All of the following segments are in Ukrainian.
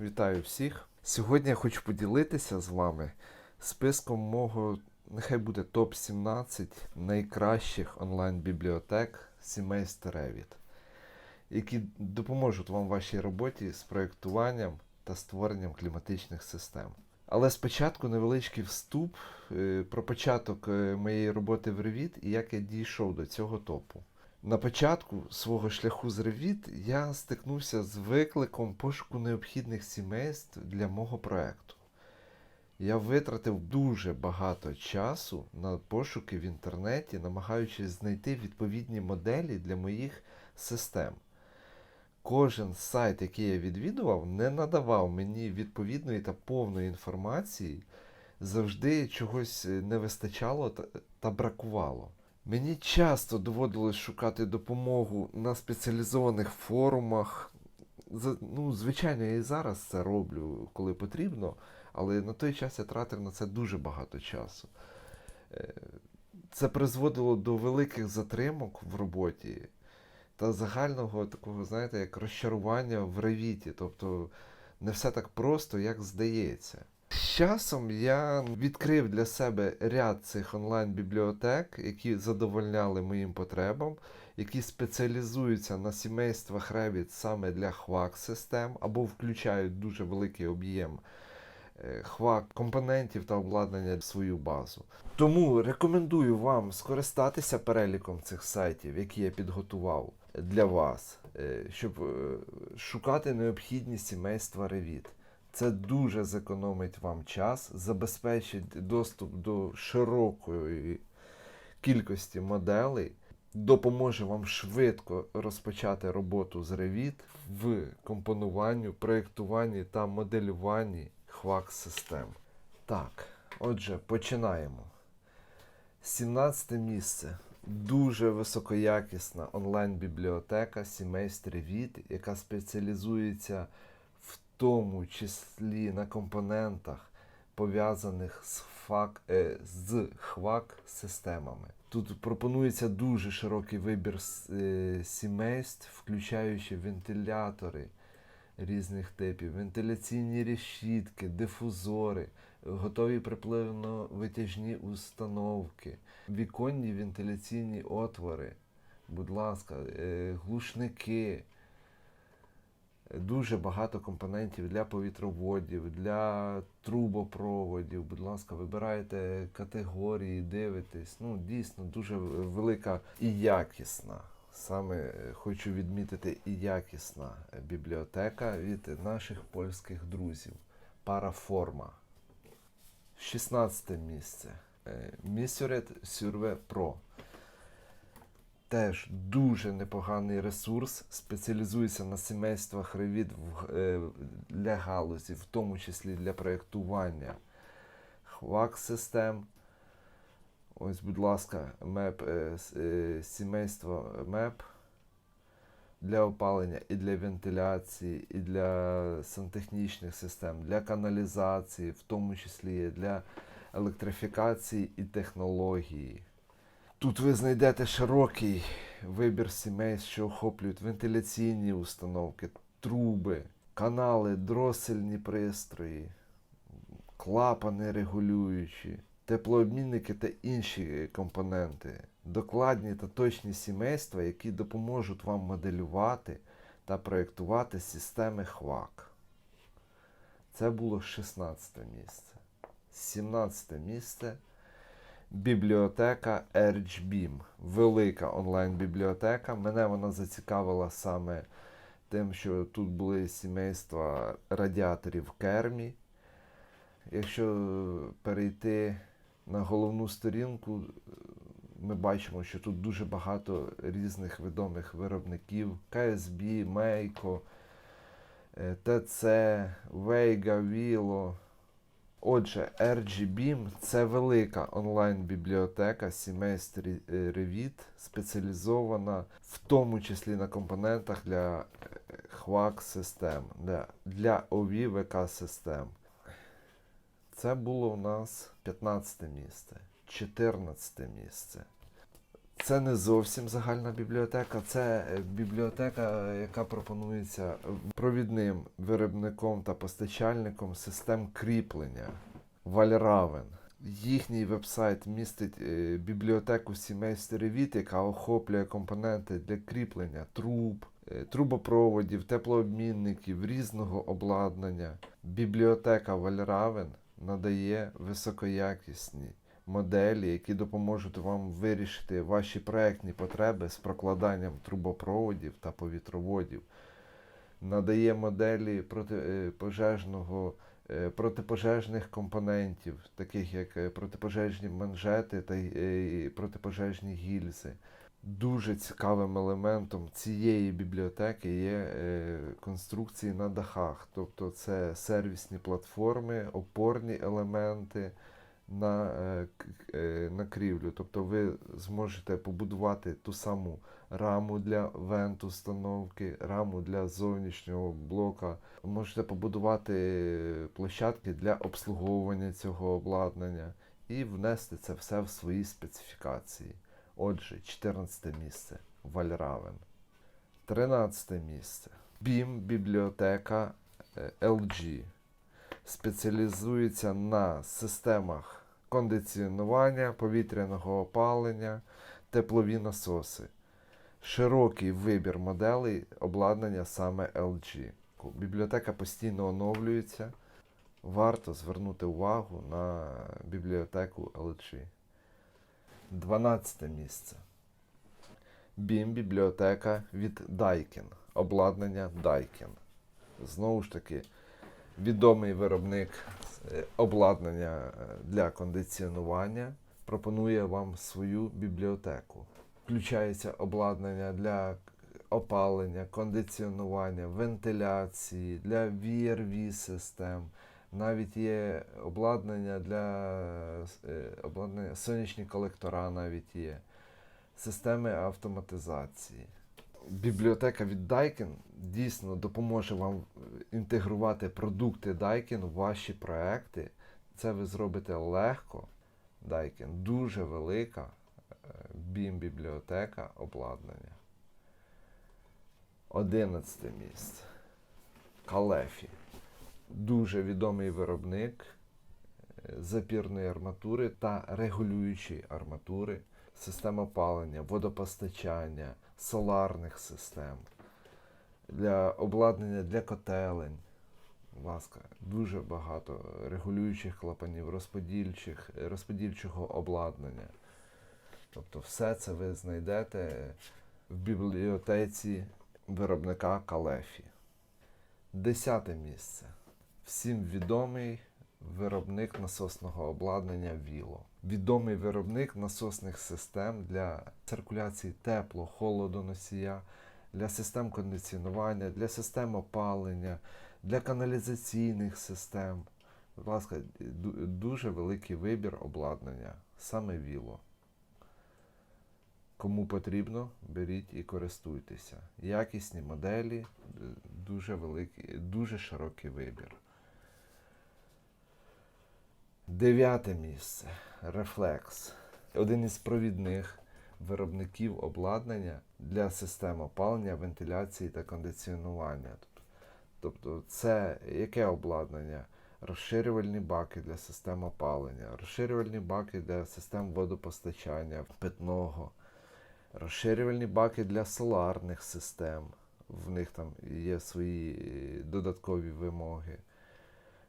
Вітаю всіх. Сьогодні я хочу поділитися з вами списком мого, нехай буде топ-17 найкращих онлайн-бібліотек сімейства Revit, які допоможуть вам в вашій роботі з проєктуванням та створенням кліматичних систем. Але спочатку невеличкий вступ е, про початок е, моєї роботи в Revit і як я дійшов до цього топу. На початку свого шляху з Revit я стикнувся з викликом пошуку необхідних сімейств для мого проекту. Я витратив дуже багато часу на пошуки в інтернеті, намагаючись знайти відповідні моделі для моїх систем. Кожен сайт, який я відвідував, не надавав мені відповідної та повної інформації, завжди чогось не вистачало та, та бракувало. Мені часто доводилось шукати допомогу на спеціалізованих форумах. Ну, звичайно, я і зараз це роблю, коли потрібно, але на той час я тратив на це дуже багато часу. Е, Це призводило до великих затримок в роботі та загального такого, знаєте, як розчарування в ревіті. Тобто не все так просто, як здається. З часом я відкрив для себе ряд цих онлайн-бібліотек, які задовольняли моїм потребам, які спеціалізуються на сімействах Revit саме для хвак-систем або включають дуже великий об'єм е, хвак компонентів та обладнання в свою базу. Тому рекомендую вам скористатися переліком цих сайтів, які я підготував для вас, е, щоб е, шукати необхідні сімейства Revit. Це дуже зекономить вам час, забезпечить доступ до широкої кількості моделей, допоможе вам швидко розпочати роботу з Revit в компонуванні, проєктуванні та моделюванні хвак систем. Так, отже, починаємо. 17 місце. Дуже високоякісна онлайн-бібліотека сімейств Revit, яка спеціалізується тому числі на компонентах, пов'язаних з, фак, е, з хвак-системами. Тут пропонується дуже широкий вибір е, сімейств, включаючи вентилятори різних типів, вентиляційні решітки, дифузори, готові припливно-витяжні установки, віконні вентиляційні отвори, будь ласка, е, глушники. Дуже багато компонентів для повітроводів, для трубопроводів. Будь ласка, вибирайте категорії, дивитесь. Ну, дійсно, дуже велика і якісна. Саме е, хочу відмітити і якісна бібліотека від наших польських друзів. Параформа. 16 місце. Місюрет Surve Pro. Теж дуже непоганий ресурс, спеціалізується на сімействах в- е, для галузі, в тому числі для проєктування хвак-систем. Ось, будь ласка, меп, е, е, сімейство МЕП для опалення і для вентиляції, і для сантехнічних систем, для каналізації, в тому числі для електрифікації і технології. Тут ви знайдете широкий вибір сімей, що охоплюють вентиляційні установки, труби, канали, дросельні пристрої, клапани регулюючі, теплообмінники та інші компоненти. Докладні та точні сімейства, які допоможуть вам моделювати та проєктувати системи хвак. Це було 16 місце. 17 місце бібліотека ErgBeam. Велика онлайн-бібліотека. Мене вона зацікавила саме тим, що тут були сімейства радіаторів Кермі. Якщо перейти на головну сторінку, ми бачимо, що тут дуже багато різних відомих виробників: KSB, Мейко, ТЦ, Vega, Vilo. Отже, RGBIM – це велика онлайн-бібліотека сімейств е, Revit, спеціалізована в тому числі на компонентах для е, хвак-систем, для, для OV систем. Це було у нас 15 місце, 14 місце. Це не зовсім загальна бібліотека, це е, бібліотека, яка пропонується провідним виробником та постачальником систем кріплення Вальравен. Їхній вебсайт містить е, бібліотеку сімей стеревіт, яка охоплює компоненти для кріплення труб, е, трубопроводів, теплообмінників, різного обладнання. Бібліотека Вальравен надає високоякісні моделі, які допоможуть вам вирішити ваші проектні потреби з прокладанням трубопроводів та повітроводів. Надає моделі протипожежного, е, протипожежних компонентів, таких як е, протипожежні манжети та е, протипожежні гільзи. Дуже цікавим елементом цієї бібліотеки є е, конструкції на дахах, тобто це сервісні платформи, опорні елементи на, е, е, на крівлю. Тобто ви зможете побудувати ту саму раму для вент-установки, раму для зовнішнього блока. Можете побудувати площадки для обслуговування цього обладнання і внести це все в свої специфікації. Отже, 14 місце Вальравен. 13 місце. BIM бібліотека е, LG. Спеціалізується на системах кондиціонування, повітряного опалення, теплові насоси. Широкий вибір моделей обладнання саме LG. Бібліотека постійно оновлюється. Варто звернути увагу на бібліотеку LG. 12 місце. BIM бібліотека від Daikin. Обладнання Daikin. Знову ж таки, відомий виробник е, обладнання е, для кондиціонування пропонує вам свою бібліотеку. Включається обладнання для опалення, кондиціонування, вентиляції, для VRV систем. Навіть є обладнання для е, обладнання, сонячні колектора навіть є, системи автоматизації. Бібліотека від Daikin дійсно допоможе вам е, інтегрувати продукти Daikin у ваші проекти. Це ви зробите легко. Daikin дуже велика BIM бібліотека обладнання. 11 місце. Калефі. Дуже відомий виробник е, запірної арматури та регулюючої арматури, систем опалення, водопостачання, соларних систем, для обладнання для котелень. Будь ласка, дуже багато регулюючих клапанів, розподільчих, розподільчого обладнання. Тобто все це ви знайдете в бібліотеці виробника Калефі. Десяте місце. Всім відомий виробник насосного обладнання Віло. Відомий виробник насосних систем для циркуляції тепло, холодоносія, для систем кондиціонування, для систем опалення, для каналізаційних систем. Будь ласка, дуже великий вибір обладнання, саме Віло. Кому потрібно, беріть і користуйтеся. Якісні моделі, е, дуже великий, дуже широкий вибір. Дев'яте місце. Reflex. Один із провідних виробників обладнання для систем опалення, вентиляції та кондиціонування. Тобто, це яке обладнання? Розширювальні баки для систем опалення, розширювальні баки для систем водопостачання питного, розширювальні баки для соларних систем. В них там є свої додаткові вимоги.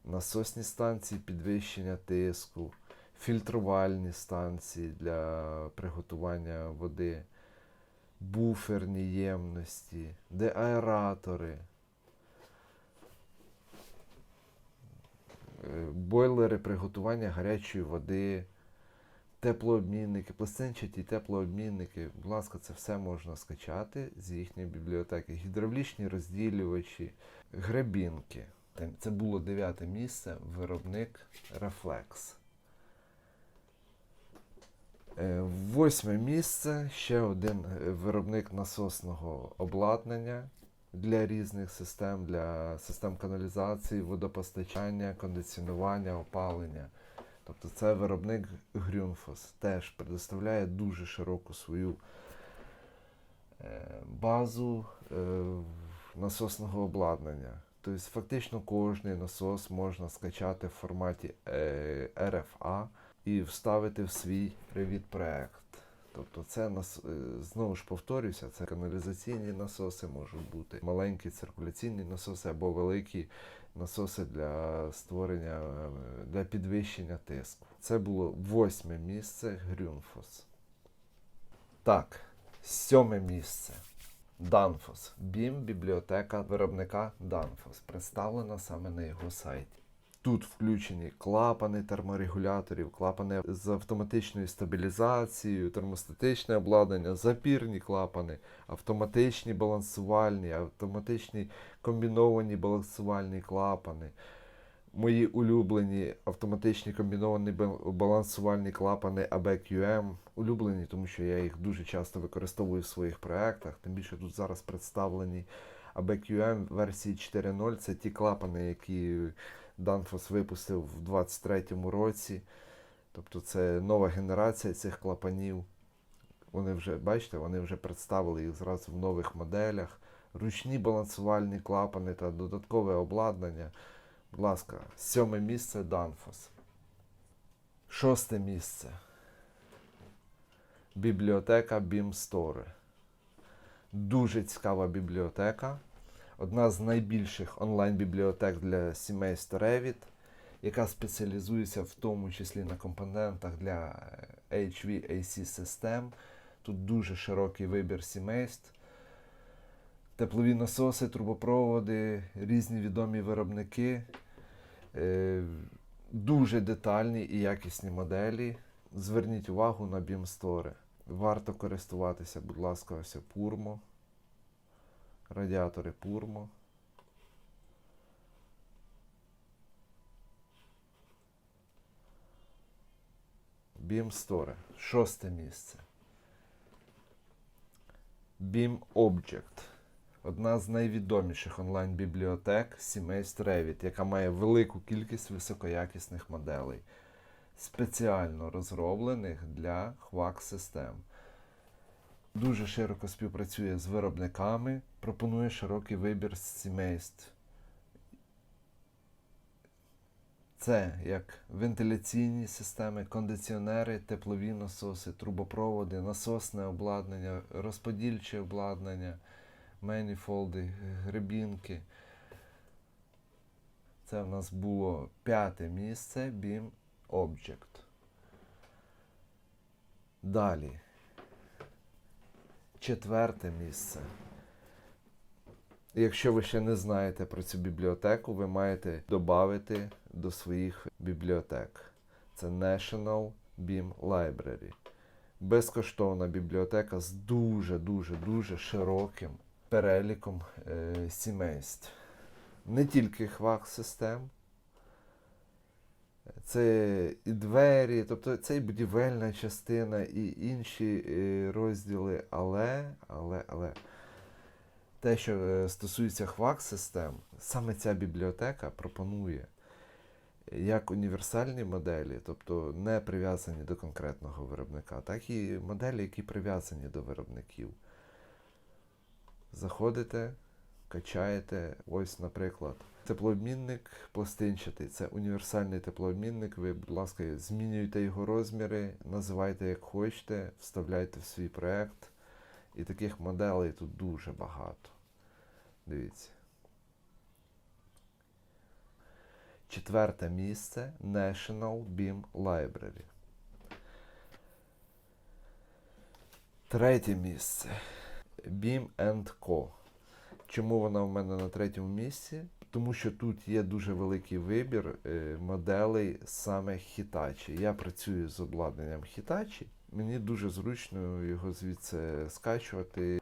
Насосні станції підвищення тиску, фільтрувальні станції для приготування води, буферні ємності, деаератори, е, бойлери приготування гарячої води, теплообмінники, пластинчаті теплообмінники. Будь ласка, це все можна скачати з їхньої бібліотеки. Гідравлічні розділювачі, гребінки. Це було дев'яте місце, виробник Reflex. Е, Восьме місце ще один е, виробник насосного обладнання для різних систем, для систем каналізації, водопостачання, кондиціонування, опалення. Тобто це виробник Грюнфос теж предоставляє дуже широку свою е, базу насосного обладнання. Тобто фактично кожний насос можна скачати в форматі е, RFA і вставити в свій Revit проект. Тобто це е, знову ж повторюся, це каналізаційні насоси можуть бути, маленькі циркуляційні насоси або великі насоси для створення е, для підвищення тиску. Це було восьме місце Грюнфос. Так, сьоме місце. Danfoss. BIM бібліотека виробника Danfoss. Представлена саме на його сайті. Тут включені клапани терморегуляторів, клапани з автоматичною стабілізацією, термостатичне обладнання, запірні клапани, автоматичні балансувальні, автоматичні комбіновані балансувальні клапани. Мої улюблені автоматичні комбіновані балансувальні клапани ABQM. Улюблені, тому що я їх дуже часто використовую в своїх проєктах. Тим більше тут зараз представлені ABQM версії 4.0. Це ті клапани, які Danfoss випустив в 23-му році. Тобто це нова генерація цих клапанів. Вони вже, бачите, вони вже представили їх зразу в нових моделях. Ручні балансувальні клапани та додаткове обладнання. Будь ласка, сьоме місце Danfoss. Шосте місце. Бібліотека Store. Дуже цікава бібліотека. Одна з найбільших онлайн-бібліотек для сімейств Revit, яка спеціалізується в тому числі на компонентах для HVAC систем. Тут дуже широкий вибір сімейств. Теплові насоси, трубопроводи, різні відомі виробники, е, дуже детальні і якісні моделі. Зверніть увагу на BIM-стори. Варто користуватися, будь ласка, ось Purmo. Радіатори Purmo. BIM-стори. Шосте місце. BIM Object. Одна з найвідоміших онлайн-бібліотек сімейств Revit, яка має велику кількість високоякісних моделей, спеціально розроблених для хвак-систем. Дуже широко співпрацює з виробниками, пропонує широкий вибір сімейств. Це як вентиляційні системи, кондиціонери, теплові насоси, трубопроводи, насосне обладнання, розподільче обладнання, меніфолди, грибінки. Це в нас було п'яте місце BIM Object. Далі. Четверте місце. Якщо ви ще не знаєте про цю бібліотеку, ви маєте додати до своїх бібліотек. Це National BIM Library. Безкоштовна бібліотека з дуже-дуже дуже широким переліком е, сімейств. Не тільки хвак систем, це і двері, тобто це і будівельна частина, і інші е, розділи, але, але, але те, що е, стосується хвак систем, саме ця бібліотека пропонує як універсальні моделі, тобто не прив'язані до конкретного виробника, так і моделі, які прив'язані до виробників. Заходите, качаєте, ось, наприклад, теплообмінник пластинчатий. Це універсальний теплообмінник. Ви, будь ласка, змінюєте його розміри, називайте як хочете, вставляйте в свій проект. І таких моделей тут дуже багато. Дивіться. Четверте місце National BIM Library. Третє місце BIM Co. Чому вона в мене на третьому місці? Тому що тут є дуже великий вибір е, моделей саме Hitachi. Я працюю з обладнанням Hitachi. Мені дуже зручно його звідси скачувати.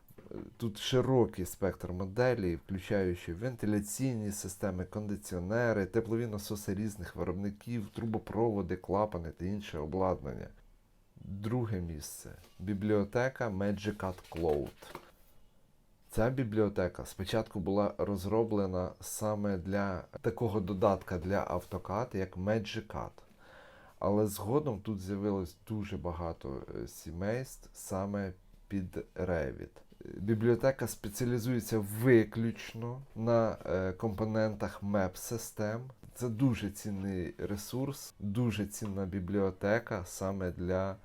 Тут широкий спектр моделей, включаючи вентиляційні системи, кондиціонери, теплові насоси різних виробників, трубопроводи, клапани та інше обладнання. Друге місце бібліотека Magicat Cloud. Ця бібліотека спочатку була розроблена саме для такого додатка для AutoCAD, як Magicat. Але згодом тут з'явилось дуже багато е, сімейств саме під Revit. Бібліотека спеціалізується виключно на е, компонентах map систем. Це дуже цінний ресурс, дуже цінна бібліотека саме для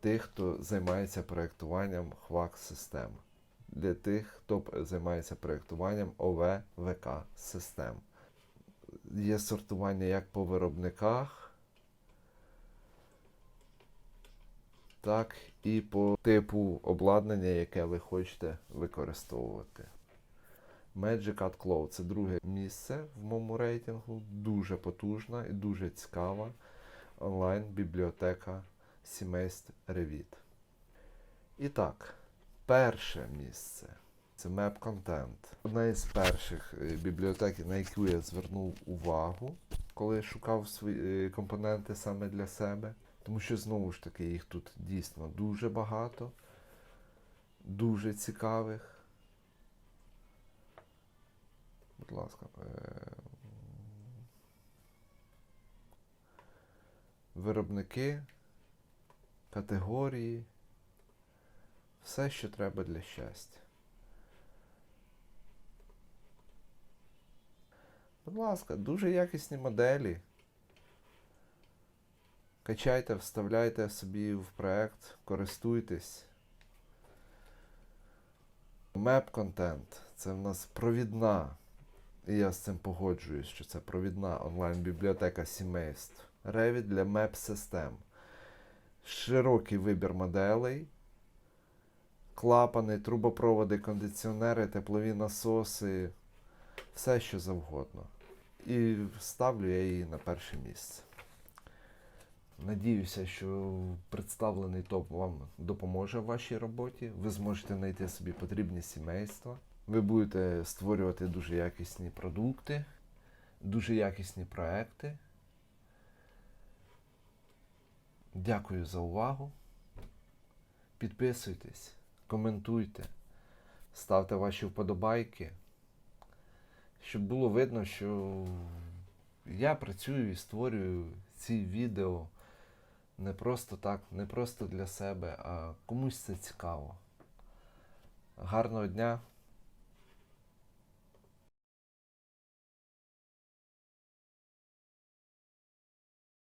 тих, хто займається проєктуванням хвак систем. Для тих, хто займається проєктуванням ОВ ВК систем. Є сортування як по виробниках, так і по типу обладнання, яке ви хочете використовувати. Magic Art Cloud це друге місце в моєму рейтингу. Дуже потужна і дуже цікава онлайн-бібліотека сімейств Revit. І так, перше місце це Map Content. Одна із перших е, бібліотек, на яку я звернув увагу, коли шукав свої е, компоненти саме для себе. Тому що знову ж таки їх тут дійсно дуже багато, дуже цікавих. Будь ласка. е, Виробники, категорії, все, що треба для щастя. Будь ласка, дуже якісні моделі. Качайте, вставляйте собі в проект, користуйтесь. Map контент це в нас провідна, і я з цим погоджуюсь, що це провідна онлайн-бібліотека сімейств. Revit для map систем. Широкий вибір моделей, клапани, трубопроводи, кондиціонери, теплові насоси, все що завгодно. І ставлю я її на перше місце. Надіюся, що представлений топ вам допоможе в вашій роботі. Ви зможете знайти собі потрібні сімейства. Ви будете створювати дуже якісні продукти, дуже якісні проекти. Дякую за увагу. Підписуйтесь, коментуйте, ставте ваші вподобайки, щоб було видно, що я працюю і створюю ці відео не просто так, не просто для себе, а комусь це цікаво. Гарного дня,